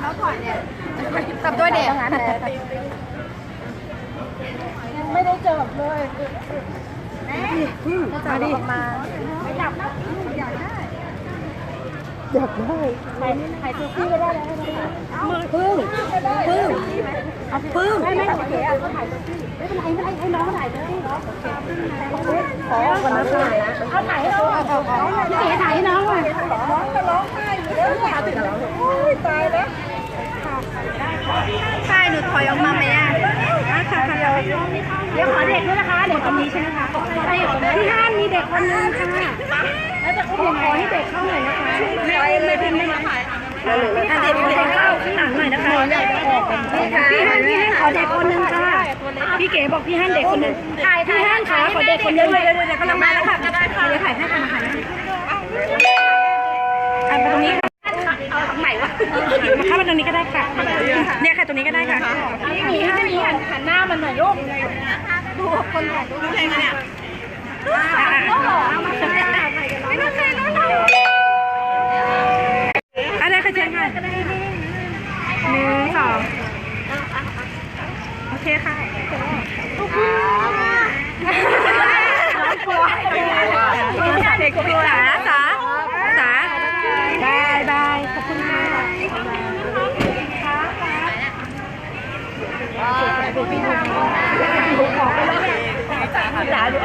แล้วถอยเนี่ยจับด้วยเด็กไม่ได้จับเลยจับดิมาอยากได้ถ่ายถ่ายตัวพี่ก็ได้แล้วมือพึ่งพึ่งเอาพึ่งไม่ไม่โอเคอะก็ถ่ายตัวพี่ไม่เป็นไรไม่เป็นไรให้น้องถ่ายเลยขอก่อนนะค่ะเอาถ่ายให้น้องพี่เก๋ถ่ายให้น้องหน่อยน้องจะร้องไห้อยู่แล้วเนี่ยติดแล้วโอ้ยตายแล้ว ใช่หนูถอยออกมาไหมอะ ค่ะเดี๋ยว เดี๋ยวขอเด็กด้วยนะคะ เด็กคนนี้ใช่ไหมคะที่ห้านมีเด็กคนนึงค่ะแล้วจะอุ้มขอให้เด็กเข้าหน่อยนะคะไม่ไม่พิมพ์ไม่ถ่ายถ้าเด็กเด็กเข้าข้างหลังหน่อยนะคะพี่ฮันพี่ฮันขอเด็กคนนึงค่ะพี่เก๋บอกพี่ฮันเด็กคนนึงถ่ายพี่ฮันขาขอเด็กคนนึงเดี๋ยวเดี๋ยวกำลังมาแล้วค่ะก็ได้ค่ะเดี๋ยวถ่ายให้ค่ะถ่ายใเนี่ยค่ะตรงนี้ก็ได้ค่ะพี่หมีพี่หมีหันหันหน้ามันหน่อยลูกดูคนถ่ายรูปเพลงเนี่ยไม่ต้องใครรู้เราอะไรคะเชิญค่ะหนึ่งสองโอเคค่ะเด็กกลัวสาบายบายขอบคุณค่ะ จ๋าดู